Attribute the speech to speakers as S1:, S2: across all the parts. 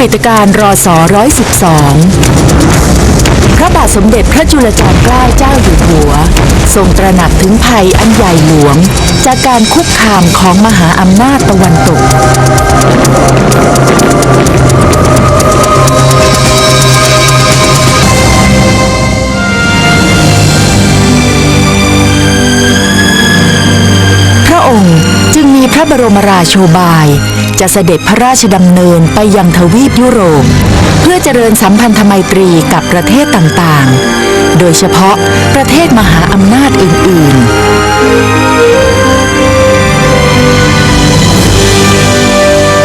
S1: งวิกฤตการณ์รอสอ112 พระบาทสมเด็จพระจุลจอมเกล้าเจ้าอยู่หัว ทรงตระหนักถึงภัยอันใหญ่หลวง จากการคุกคามของมหาอำนาจตะวันตกพระองค์จึงมีพระบรมราโชบาย จะเสด็จพระราชดำเนินไปยังทวีปยุโรป เพื่อเจริญสัมพันธไมตรีกับประเทศต่างๆ โดยเฉพาะประเทศมหาอำนาจอื่นๆ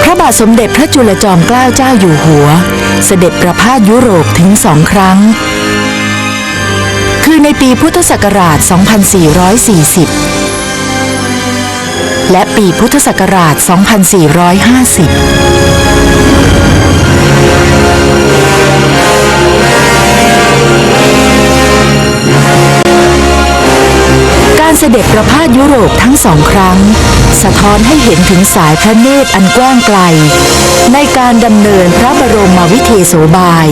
S1: พระบาทสมเด็จพระจุลจอมเกล้าเจ้าอยู่หัว เสด็จประพาสยุโรปถึงสองครั้ง คือในปีพุทธศักราช 2440 และปีพุทธศักราช 2450 การเสด็จประพาสยุโรปทั้งสองครั้ง สะท้อนให้เห็นถึงสายพระเนตรอันกว้างไกล ในการดำเนินพระบรมวิเทโสบาย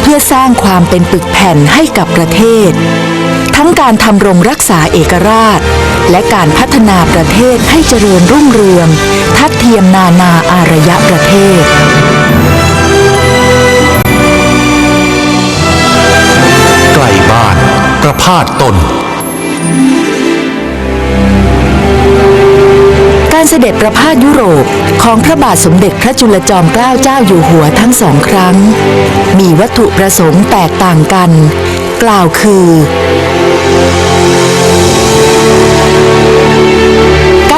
S1: เพื่อสร้างความเป็นปึกแผ่นให้กับประเทศ ทั้งการทำรงรักษาเอกราช และการพัฒนาประเทศให้เจริญรุ่งเรือง ทัดเทียมนานาอารยประเทศ
S2: ใกล้บ้าน ประพาสต้น
S1: การเสด็จประพาสยุโรปของพระบาทสมเด็จพระจุลจอมเกล้าเจ้าอยู่หัวทั้งสองครั้ง มีวัตถุประสงค์แตกต่างกัน กล่าวคือ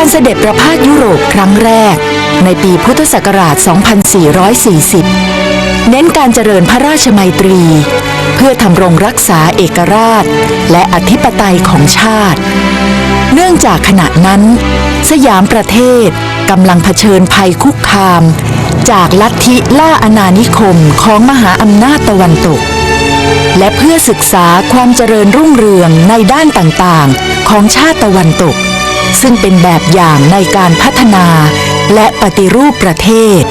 S1: การเสด็จประพาสยุโรปครั้งแรก ในปีพุทธศักราช 2440 เน้นการเจริญพระราชมัยตรี เพื่อทำรงรักษาเอกราช และอธิปไตยของชาติ เนื่องจากขณะนั้น สยามประเทศกำลังเผชิญภัยคุกคาม จากลัทธิล่าอาณานิคมของมหาอำนาจตะวันตกและเพื่อศึกษาความเจริญรุ่งเรืองในด้านต่างๆ ของชาติตะวันตก ซึ่งเป็นแบบอย่างในการพัฒนาและปฏิรูปประเทศ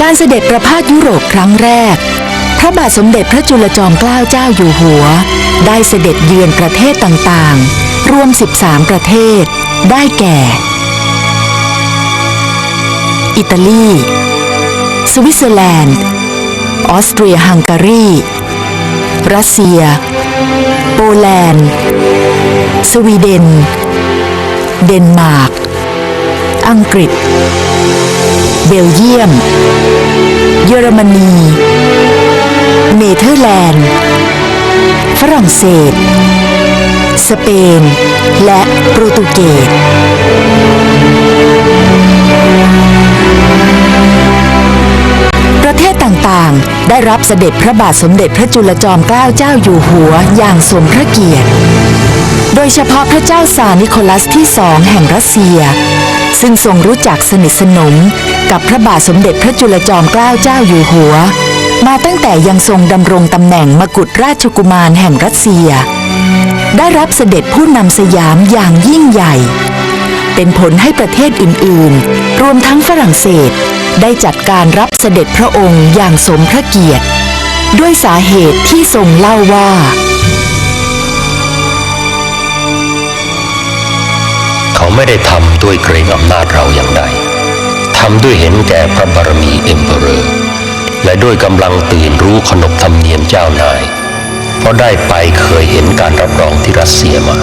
S1: การเสด็จประพาสยุโรปครั้งแรก พระบาทสมเด็จพระจุลจอมเกล้าเจ้าอยู่หัว ได้เสด็จเยือนประเทศต่างๆ รวม 13 ประเทศ ได้แก่ อิตาลี สวิตเซอร์แลนด์ ออสเตรียฮังการี รัสเซีย โปแลนด์ สวีเดน เดนมาร์ก อังกฤษ เบลเยียม เยอรมนี เนเธอร์แลนด์ ฝรั่งเศส สเปน และโปรตุเกส ได้รับเสด็จพระบาทสมเด็จพระจุลจอมเกล้าเจ้าอยู่หัวอย่างสมพระเกียรติ โดยเฉพาะพระเจ้าซานิโคลัสที่สองแห่งรัสเซีย ซึ่งทรงรู้จักสนิทสนมกับพระบาทสมเด็จพระจุลจอมเกล้าเจ้าอยู่หัว มาตั้งแต่ยังทรงดำรงตำแหน่งมกุฎราชกุมารแห่งรัสเซีย ได้รับเสด็จผู้นำสยามอย่างยิ่งใหญ่ เป็นผลให้ประเทศอื่นๆ รวมทั้งฝรั่งเศส ได้จัดการรับเสด็จพระองค์อย่างสมพระเกียรติ ด้วยสาเหตุที่ทรงเล่าว่า
S3: เขาไม่ได้ทำด้วยเกรงอำนาจเราอย่างใดทำด้วยเห็นแก่พระบารมีเอ็มเปอเรอร์และด้วยกำลังตื่นรู้ขนบธรรมเนียมเจ้านาย เพราะได้ไปเคยเห็นการรับรองที่รัสเซียมา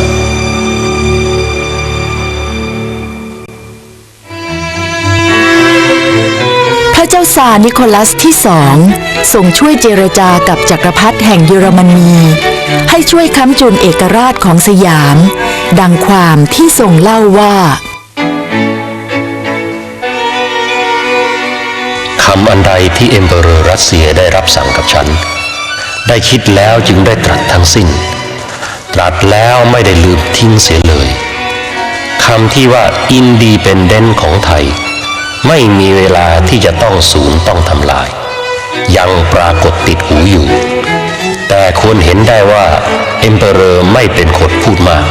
S1: ซาร์นิโคลัสที่สองทรงช่วยเจรจากับจักรพรรดิแห่งเยอรมนี ให้ช่วยค้ำจุนเอกราชของสยาม ดังความที่ทรงเล่าว่า
S3: คำอันใดที่เอมเปอเรอร์รัสเซียได้รับสั่งกับฉัน ได้คิดแล้วจึงได้ตรัสทั้งสิ้น ตรัสแล้วไม่ได้ลืมทิ้งเสียเลยคำที่ว่าอินดีเป็นเดนของไทย ไม่มีเวลาที่จะต้องสูญต้องทำลาย ยังปรากฏติดหูอยู่ แต่ควรเห็นได้ว่าเอ็มเปอเรอร์ไม่เป็นคนพูดมาก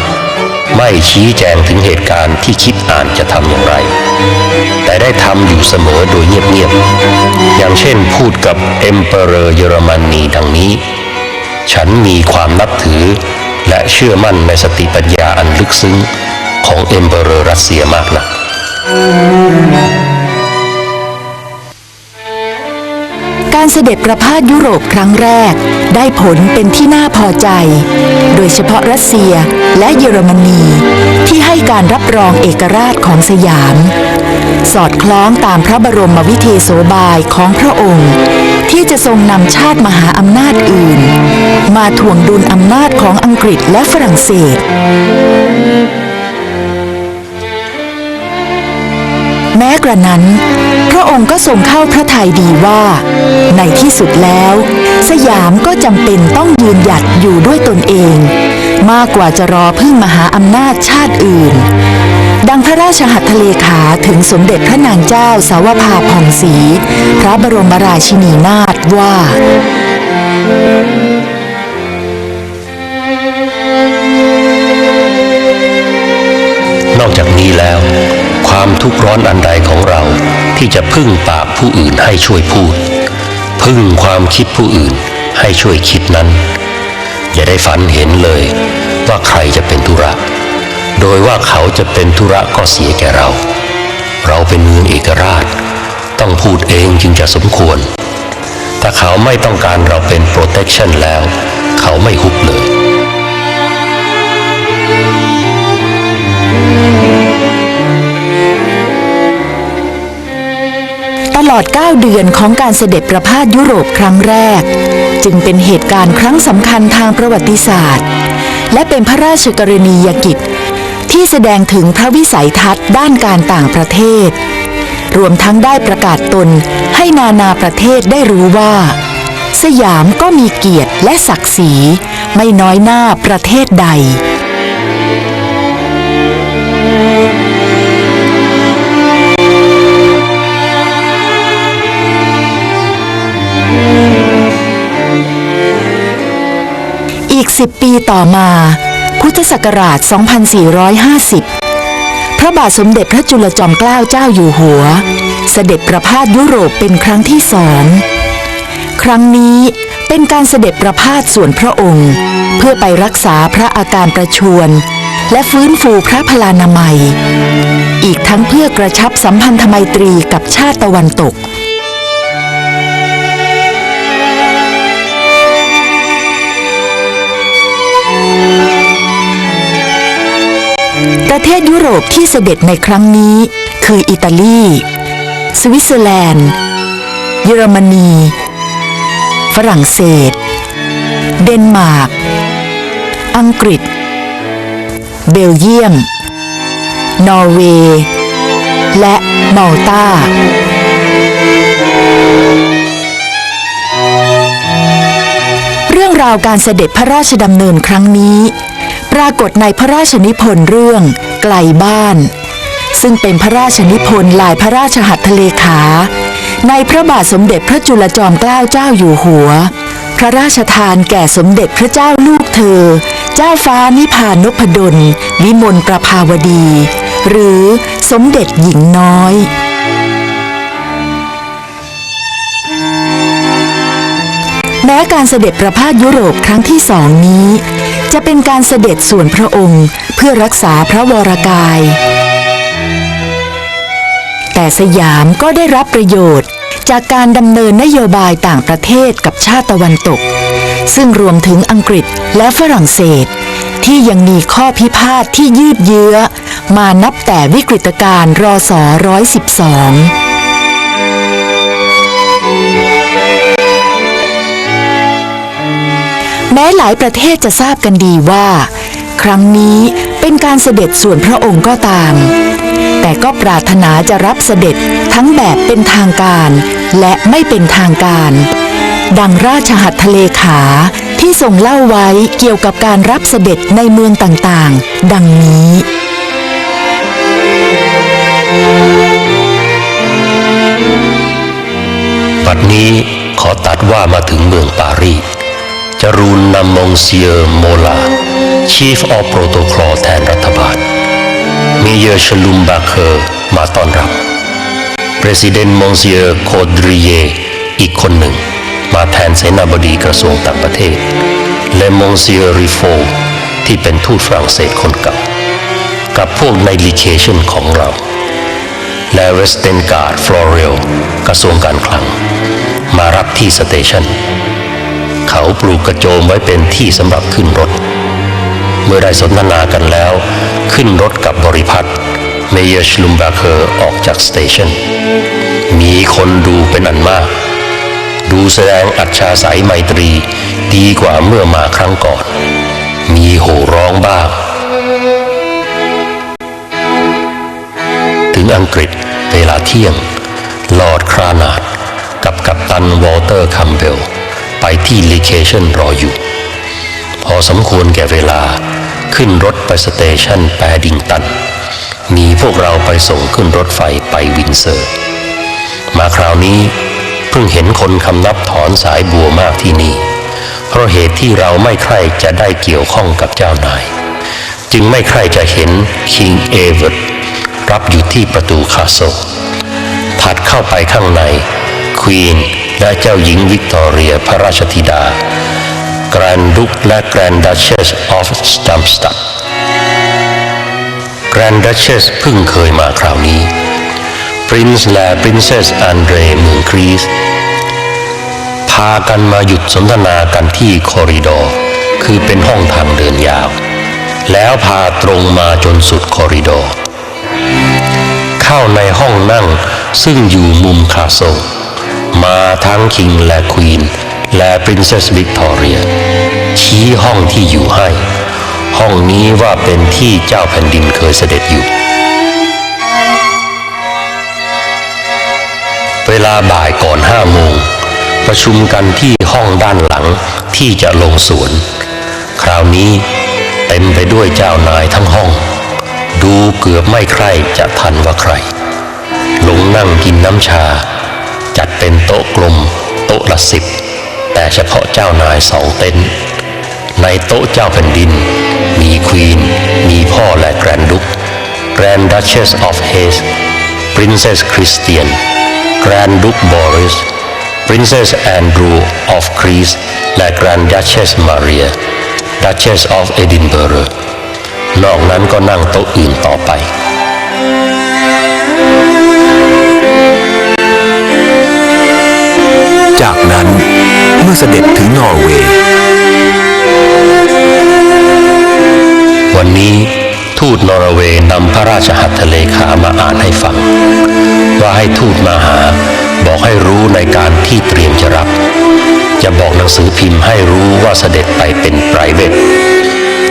S3: ไม่ชี้แจงถึงเหตุการณ์ที่คิดอ่านจะทำอย่างไร แต่ได้ทำอยู่เสมอโดยเงียบๆ อย่างเช่นพูดกับเอ็มเปอเรอร์เยอรมนีดังนี้ ฉันมีความนับถือและเชื่อมั่นในสติปัญญาอันลึกซึ้งของเอ็มเปอเรอร์รัสเซียมากนะัก
S1: การเสด็จประพาสยุโรปครั้งแรก ได้ผลเป็นที่น่าพอใจ โดยเฉพาะรัสเซียและเยอรมนี ที่ให้การรับรองเอกราชของสยาม สอดคล้องตามพระบรมวิเทโสบายของพระองค์ ที่จะทรงนำชาติมหาอำนาจอื่น มาถ่วงดุลอำนาจของอังกฤษและฝรั่งเศสแม้กระนั้น ระองค์ก็ทรงเข้าพระทัยดีว่า ในที่สุดแล้ว สยามก็จำเป็นต้องยืนหยัดอยู่ด้วยตนเอง มากกว่าจะรอพึ่งมหาอำนาจชาติอื่น ดังพระราชหัตถเลขาถึงสมเด็จพระนางเจ้าสาวภาผ่องศรีพระบรมราชินีนาถว่า
S3: นอกจากนี้แล้ว ความทุกข์ร้อนอันใด ที่จะพึ่งปากผู้อื่นให้ช่วยพูด พึ่งความคิดผู้อื่นให้ช่วยคิดนั้น อย่าได้ฝันเห็นเลยว่าใครจะเป็นธุระ โดยว่าเขาจะเป็นธุระก็เสียแก่เรา เราเป็นเมืองเอกราช ต้องพูดเองจึงจะสมควร ถ้าเขาไม่ต้องการเราเป็น protection แล้ว เขาไม่ฮุบเลย
S1: ลอด 9 เดือนของการเสด็จประพาสยุโรปครั้งแรก จึงเป็นเหตุการณ์ครั้งสำคัญทางประวัติศาสตร์ และเป็นพระราชกรณียกิจ ที่แสดงถึงพระวิสัยทัศน์ด้านการต่างประเทศ รวมทั้งได้ประกาศตนให้นานาประเทศได้รู้ว่า สยามก็มีเกียรติและศักดิ์ศรี ไม่น้อยหน้าประเทศใด 10 ปีต่อมา พุทธศักราช 2450 พระบาทสมเด็จพระจุลจอมเกล้าเจ้าอยู่หัว เสด็จประพาสยุโรปเป็นครั้งที่สองครั้งนี้เป็นการเสด็จประพาสส่วนพระองค์ เพื่อไปรักษาพระอาการประชวรและฟื้นฟูพระพลานามัย อีกทั้งเพื่อกระชับสัมพันธไมตรีกับชาติตะวันตก ประเทศยุโรปที่เสด็จในครั้งนี้ คืออิตาลี สวิตเซอร์แลนด์ เยอรมนี ฝรั่งเศส เดนมาร์ก อังกฤษ เบลเยียม นอร์เวย์ และมาลตา เรื่องราวการเสด็จพระราชดำเนินครั้งนี้ ปรากฏในพระราชนิพนธ์เรื่องไกลบ้าน ซึ่งเป็นพระราชนิพนธ์ลายพระราชหัตถเลขา ในพระบาทสมเด็จพระจุลจอมเกล้าเจ้าอยู่หัว พระราชทานแก่สมเด็จพระเจ้าลูกเธอ เจ้าฟ้านิพานพดลวิมลประภาวดี หรือสมเด็จหญิงน้อย แม้การเสด็จประพาสยุโรปครั้งที่สองนี้ จะเป็นการเสด็จส่วนพระองค์เพื่อรักษาพระวรกาย แต่สยามก็ได้รับประโยชน์ จากการดำเนินนโยบายต่างประเทศกับชาติตะวันตก ซึ่งรวมถึงอังกฤษและฝรั่งเศส ที่ยังมีข้อพิพาทที่ยืดเยื้อ มานับแต่วิกฤตการณ์รอสอ112 ม้หลายประเทศจะทราบกันดีว่า ครั้งนี้เป็นการเสด็จส่วนพระองค์ก็ตาม แต่ก็ปรารถนาจะรับเสด็จทั้งแบบเป็นทางการและไม่เป็นทางการ ดังราชหัตถเลขาที่ทรงเล่าไว้เกี่ยวกับการรับเสด็จในเมืองต่างๆ ดังนี้
S3: บัดนี้ขอตัดว่ามาถึงเมืองปารีส จรูนนำมงเซียร์โมลา Chief of Protocol แทนรัฐบาลเมเยอร์ชลุมบาเคอร์มาต้อนรับ President Monsieur Caudrier อีกคนหนึ่ง มาแทนเสนาบดีกระทรวงต่างประเทศ และ Monsieur Rifo ที่เป็นทูตฝรั่งเศสคนเก่า กับพวกในลีเคชันของเรา และเวสเทนการ์ดฟลอเรลกระทรวงการคลัง มารับที่สเตชัน เขาปลูกกระโจมไว้เป็นที่สำหรับขึ้นรถ เมื่อได้สนทนากันแล้ว ขึ้นรถกับบริพัตรเมเยอร์ชลุมบาเคอร์ออกจากสเตชันมีคนดูเป็นอันมาก ดูแสดงอัจฉาสายไมตรี ดีกว่าเมื่อมาครั้งก่อน มีโห่ร้องบ้าง ถึงอังกฤษเวลาเที่ยง ลอร์ดครานาดกับกัปตันวอลเตอร์คัมเบล ไปที่ลีเคชันรออยู่ พอสมควรแก่เวลาขึ้นรถไปสเตชันแปดิงตัน มีพวกเราไปส่งขึ้นรถไฟไปวินเซอร์ มาคราวนี้เพิ่งเห็นคนคำนับถอนสายบัวมากที่นี่ เพราะเหตุที่เราไม่ใคร่จะได้เกี่ยวข้องกับเจ้านาย จึงไม่ใคร่จะเห็นคิงเอเวิร์ดรับอยู่ที่ประตูคาสเซิลถัดเข้าไปข้างในควีน และเจ้าหญิงวิกตอเรียพระราชธิดา แกรนดุกและแกรนดัชเชสออฟสตัมสตัดแกรนดัชเชสเพิ่งเคยมาคราวนี้ปรินซ์และปรินเซสอันเดรเมืองกรีซพากันมาหยุดสนทนากันที่คอริดอร์คือเป็นห้องทางเดินยาว แล้วพาตรงมาจนสุดคอริดอร์เข้าในห้องนั่งซึ่งอยู่มุมคาโซล มาทั้งคิงและควีนและปรินเซสวิกตอเรีย ชี้ห้องที่อยู่ให้ ห้องนี้ว่าเป็นที่เจ้าแผ่นดินเคยเสด็จอยู่ เวลาบ่ายก่อนห้าโมง ประชุมกันที่ห้องด้านหลังที่จะลงสวน คราวนี้เต็มไปด้วยเจ้านายทั้งห้อง ดูเกือบไม่ใครจะทันว่าใคร ลงนั่งกินน้ำชา จัดเป็นโต๊ะกลม โต๊ะละสิบแต่เฉพาะเจ้านายสองเต็นท์ในโต๊ะเจ้าแผ่นดิน มีควีน มีพ่อและแกรนดุกแกรนดัชเชสออฟเฮส Princess Christian Grand Duke Boris Princess Andrew of Greece และ Grand Duchess Maria Duchess of Edinburgh นอกนั้นก็นั่งโต๊ะอื่นต่อไป
S2: จากนั้นเมื่อเสด็จถึงนอร์เวย์
S3: วันนี้ทูตนอร์เวย์นำพระราชหัตถเลขามาอ่านให้ฟัง ว่าให้ทูตมาหา บอกให้รู้ในการที่เตรียมจะรับ จะบอกหนังสือพิมพ์ให้รู้ว่าเสด็จไปเป็นไพรเวท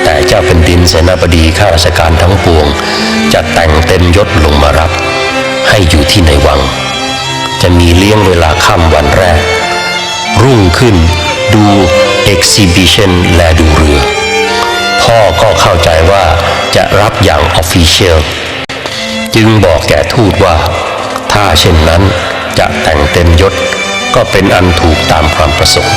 S3: แต่เจ้าเป็นดินเสนาบดีข้าราชการทั้งปวง จะแต่งเต็มยศลงมารับ ให้อยู่ที่ในวัง จะมีเลี้ยงเวลาค่ำวันแรก รุ่งขึ้น ดูเอ็กซิบิชันและดูเรือ พ่อก็เข้าใจว่าจะรับอย่างออฟฟิเชียลจึงบอกแก่ทูตว่า ถ้าเช่นนั้นจะแต่งเต็มยศก็เป็นอันถูกตามความประสงค์